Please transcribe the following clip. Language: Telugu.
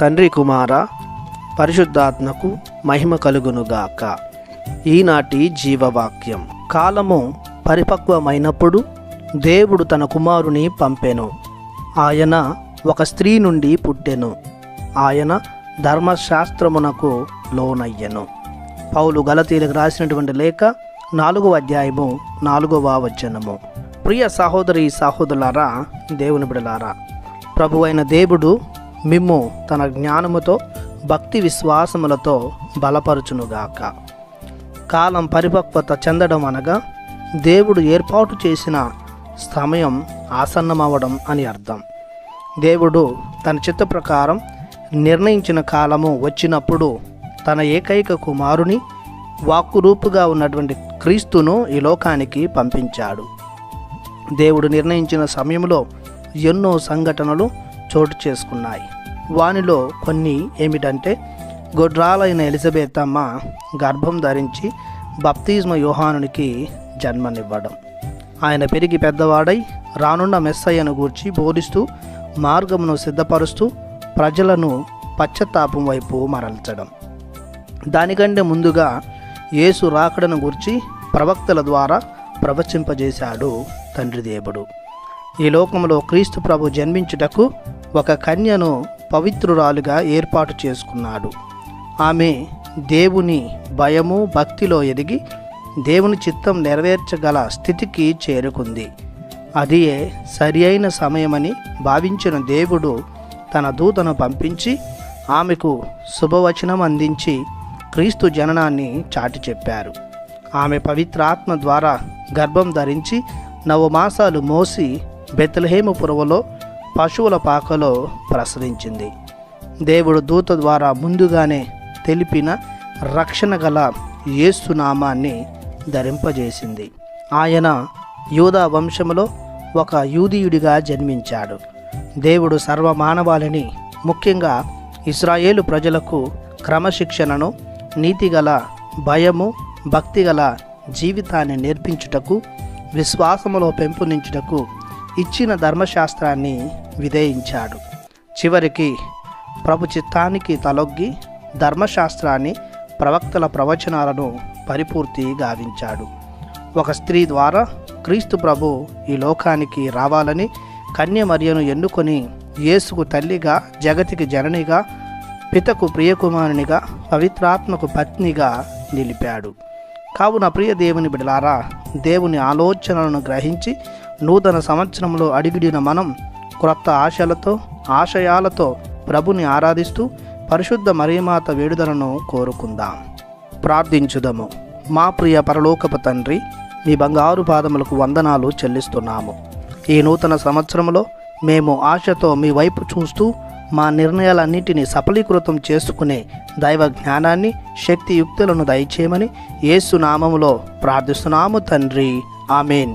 తండ్రి కుమార పరిశుద్ధాత్మకు మహిమ కలుగునుగాక. ఈనాటి జీవవాక్యం. కాలము పరిపక్వమైనప్పుడు దేవుడు తన కుమారుని పంపెను. ఆయన ఒక స్త్రీ నుండి పుట్టెను. ఆయన ధర్మశాస్త్రమునకు లోనయ్యెను. పౌలు గలతీలకు రాసినటువంటి లేఖ నాలుగవ అధ్యాయము నాలుగవ వచనము. ప్రియ సహోదరి సహోదరులారా దేవుని బిడలారా ప్రభు అయిన దేవుడు మిమ్ము తన జ్ఞానముతో భక్తి విశ్వాసములతో బలపరుచునుగాక. కాలం పరిపక్వత చెందడం అనగా దేవుడు ఏర్పాటు చేసిన సమయం ఆసన్నమవడం అని అర్థం. దేవుడు తన చిత్త ప్రకారం నిర్ణయించిన కాలము వచ్చినప్పుడు తన ఏకైక కుమారుని వాక్కురూపుగా ఉన్నటువంటి క్రీస్తును ఈ లోకానికి పంపించాడు. దేవుడు నిర్ణయించిన సమయంలో ఎన్నో సంఘటనలు చోటు చేసుకున్నాయి. వానిలో కొన్ని ఏమిటంటే గొడ్రాలైన ఎలిజబెత్ అమ్మ గర్భం ధరించి బప్తిజ్మ యోహానునికి జన్మనివ్వడం. ఆయన పెరిగి పెద్దవాడై రానున్న మెస్సయ్యను గూర్చి బోధిస్తూ మార్గమును సిద్ధపరుస్తూ ప్రజలను పశ్చాత్తాపం వైపు మరల్చడం. దానికంటే ముందుగా యేసు రాకడను గూర్చి ప్రవక్తల ద్వారా ప్రవచింపజేశాడు తండ్రి దేవుడు. ఈ లోకంలో క్రీస్తు ప్రభు జన్మించుటకు ఒక కన్యను పవిత్రురాలుగా ఏర్పాటు చేసుకున్నాడు. ఆమె దేవుని భయము భక్తిలో ఎదిగి దేవుని చిత్తం నెరవేర్చగల స్థితికి చేరుకుంది. అది సరి అయిన సమయమని భావించిన దేవుడు తన దూతను పంపించి ఆమెకు శుభవచనం అందించి క్రీస్తు జననాన్ని చాటి చెప్పారు. ఆమె పవిత్రాత్మ ద్వారా గర్భం ధరించి నవమాసాలు మోసి బెత్లహేము పురవలో పశువుల పాకలో ప్రసరించింది. దేవుడు దూత ద్వారా ముందుగానే తెలిపిన రక్షణ గల యేసు నామాన్ని ధరింపజేసింది. ఆయన యూదా వంశములో ఒక యూదీయుడిగా జన్మించాడు. దేవుడు సర్వమానవాళిని ముఖ్యంగా ఇస్రాయేలు ప్రజలకు క్రమశిక్షణను నీతిగల భయము భక్తిగల జీవితాన్ని నేర్పించుటకు విశ్వాసములో పెంపొందించుటకు ఇచ్చిన ధర్మశాస్త్రాన్ని విధేయించాడు. చివరికి ప్రభు చిత్తానికి తలొగ్గి ధర్మశాస్త్రాన్ని ప్రవక్తల ప్రవచనాలను పరిపూర్తి గావించాడు. ఒక స్త్రీ ద్వారా క్రీస్తు ప్రభు ఈ లోకానికి రావాలని కన్య మరియను ఎన్నుకొని యేసుకు తల్లిగా జగతికి జననిగా పితకు ప్రియకుమారునిగా పవిత్రాత్మకు పత్నిగా నిలిపాడు. కావున ప్రియ దేవుని బిడలారా దేవుని ఆలోచనలను గ్రహించి నూతన సంవత్సరంలో అడిగిడిన మనం క్రొత్త ఆశలతో ఆశయాలతో ప్రభుని ఆరాధిస్తూ పరిశుద్ధ మరీమాత వేడుదలను కోరుకుందాం. ప్రార్థించుదము. మా ప్రియ పరలోకపు తండ్రి మీ బంగారు పాదములకు వందనాలు చెల్లిస్తున్నాము. ఈ నూతన సంవత్సరంలో మేము ఆశతో మీ వైపు చూస్తూ మా నిర్ణయాలన్నింటినీ సఫలీకృతం చేసుకునే దైవ జ్ఞానాన్ని శక్తియుక్తులను దయచేయమని యేసునామములో ప్రార్థిస్తున్నాము తండ్రి. ఆమెన్.